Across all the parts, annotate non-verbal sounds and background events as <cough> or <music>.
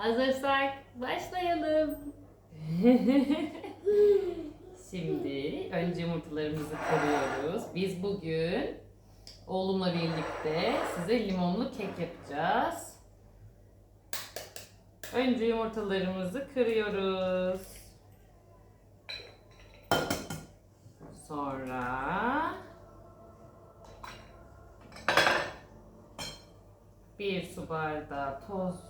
Hazırsak başlayalım. <laughs> Şimdi önce yumurtalarımızı kırıyoruz. Biz bugün oğlumla birlikte size limonlu kek yapacağız. Önce yumurtalarımızı kırıyoruz. Sonra bir su bardağı toz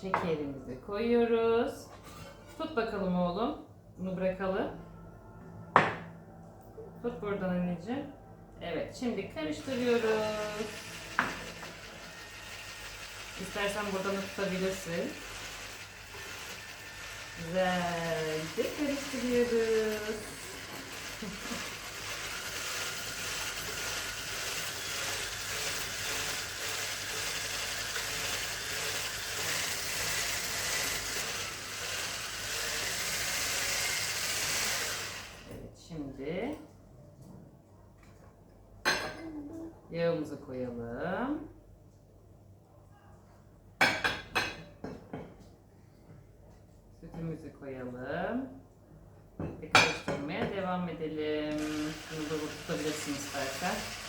şekerimizi koyuyoruz. Tut bakalım oğlum. Bunu bırakalım. Tut buradan anneciğim. Evet, şimdi karıştırıyoruz. İstersen buradan da tutabilirsin. Güzelce karıştırıyoruz. <laughs> Evet, şimdi yağımızı koyalım. Sütümüzü koyalım. Ve karıştırmaya devam edelim. Bunu da tutabilirsin istersen. <laughs>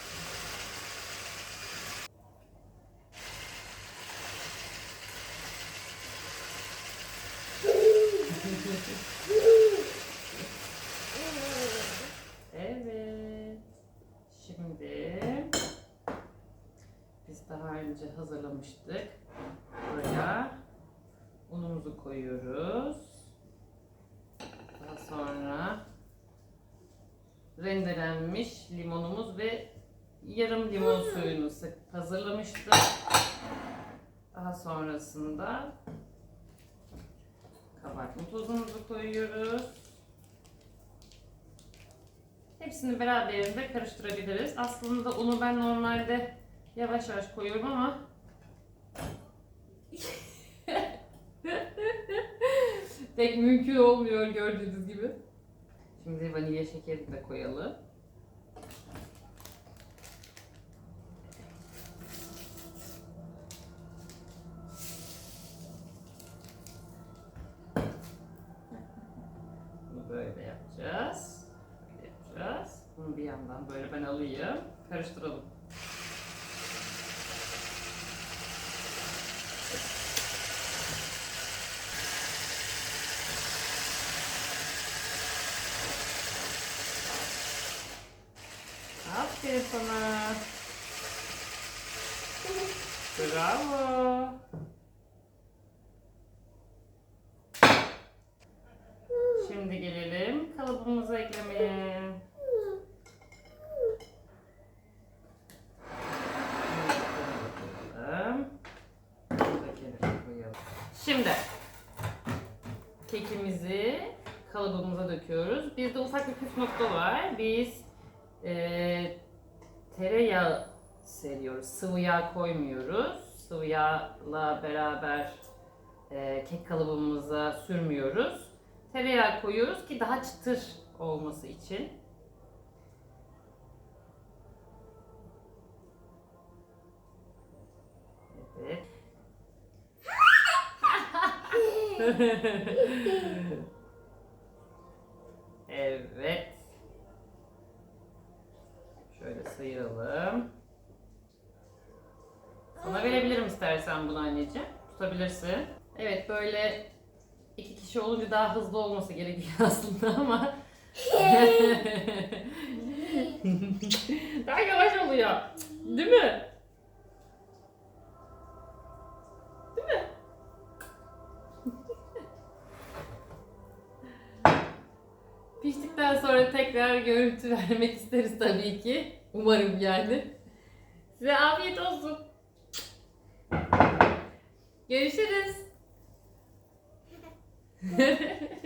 Evet. Şimdi biz daha önce hazırlamıştık. Buraya unumuzu koyuyoruz. Daha sonra rendelenmiş limonumuz ve yarım limon suyunu sık hazırlamıştık. Daha sonrasında kabartma tozumuzu koyuyoruz. Hepsini beraberinde karıştırabiliriz. Aslında unu ben normalde yavaş yavaş koyuyorum ama pek mümkün olmuyor gördüğünüz gibi. Şimdi vanilya şekerini de koyalım. Bunu böyle yapacağız. Böyle yapacağız. Bunu bir yandan böyle ben alayım. Karıştıralım. Aferin sana. Bravo. Şimdi gelelim kalıbımıza eklemeye. Şimdi kekimizi kalıbımıza döküyoruz. Bizde ufak bir püf nokta var. Biz e, tereyağı seriyoruz. Sıvı yağ koymuyoruz. Sıvı yağla beraber e, kek kalıbımıza sürmüyoruz. Tereyağı koyuyoruz ki daha çıtır olması için. Evet. <laughs> <laughs> evet. Sıyıralım. Sana verebilirim istersen bunu anneciğim. Tutabilirsin. Evet böyle iki kişi olunca daha hızlı olması gerekiyor <laughs> aslında ama <laughs> daha yavaş oluyor. Değil mi? Piştikten sonra tekrar görüntü <laughs> vermek isteriz tabii ki. Umarım yani. Size afiyet olsun. Görüşürüz. <laughs>